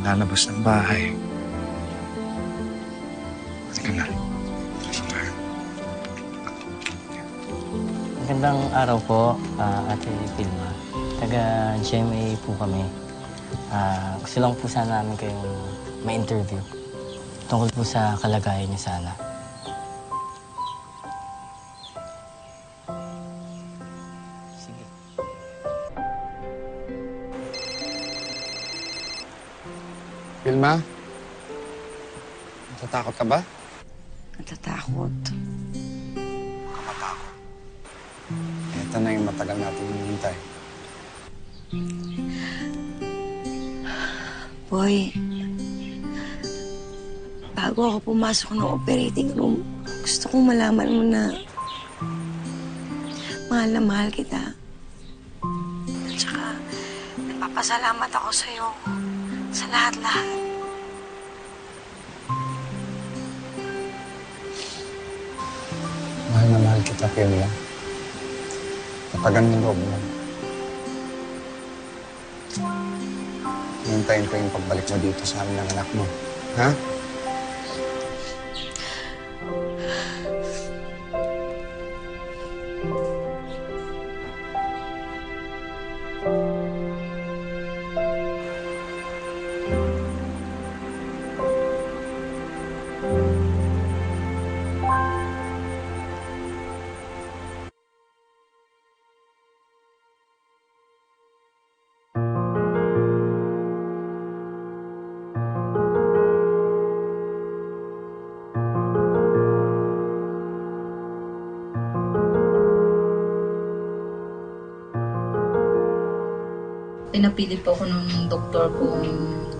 lalabas ng bahay. Halika na. Magandang araw po, ah, Ate Pilma. Taga GMA po kami. Ah, gusto lang po sana namin kayong ma-interview. Tungkol po sa kalagayan niyo sana. Sige. Vilma? Natatakot ka ba? Natatakot. Kamatakot. Ito na yung matagal natin hinihintay. Boy, bago ako pumasok ng operating room, gusto kong malaman mo na mahal na mahal kita. At saka, nagpapasalamat ako sa'yo sa lahat-lahat. Mahal na mahal kita, Vilma. Tapagan mo loob mo. Hintayin ko yung pagbalik mo dito sa amin ng anak mo. Ha? Pinapili po ako ng doktor kung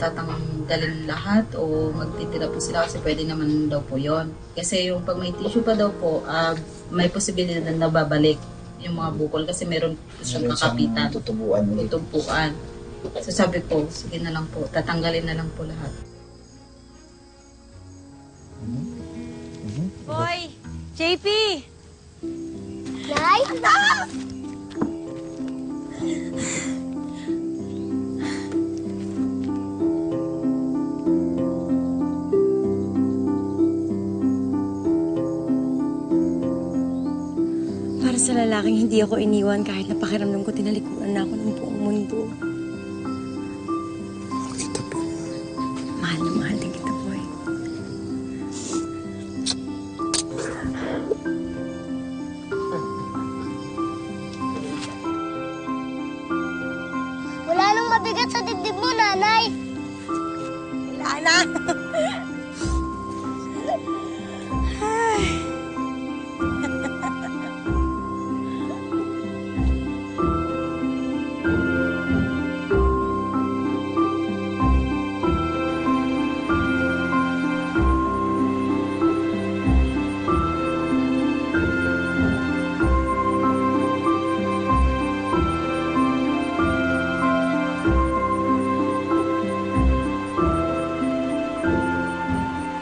tatanggalin lahat o magtitira po sila kasi pwede naman daw po yon. Kasi yung pag may tissue pa daw po, ah, may posibilidad na babalik yung mga bukol kasi meron po siyang kakapitan, tutubuan ulit. tutumpuan. So sabi ko, sige na lang po, tatanggalin na lang po lahat. Boy! JP! Nay? Para sa lalaking hindi ako iniwan kahit napakiramdam ko tinalikuran na ako ng buong mundo. Kita po. Mahal na mahal din kita, boy. Wala nang mabigat sa dibdib mo, nanay. Wala na!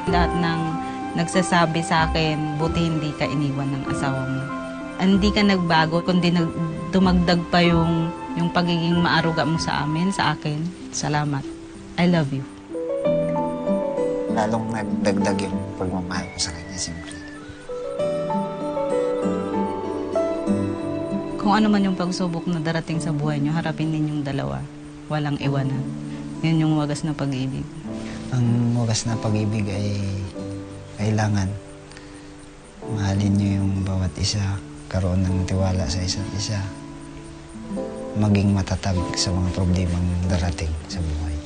Lahat ng nagsasabi sa akin, buti hindi ka iniwan ng asawa mo. Hindi ka nagbago, kundi nag, dumagdag pa yung, yung pagiging maaruga mo sa amin, sa akin. Salamat. I love you. lalong nagdagdag yung pagmamahal ko sa kanya, siyempre. Kung ano man yung pagsubok na darating sa buhay nyo, harapin ninyong dalawa. Walang iwanan. Yun yung wagas na pag-ibig. Ang wagas na pag-ibig ay kailangan mahalin niyo yung bawat isa, karoon ng tiwala sa isa't isa, maging matatag sa mga problemang darating sa buhay.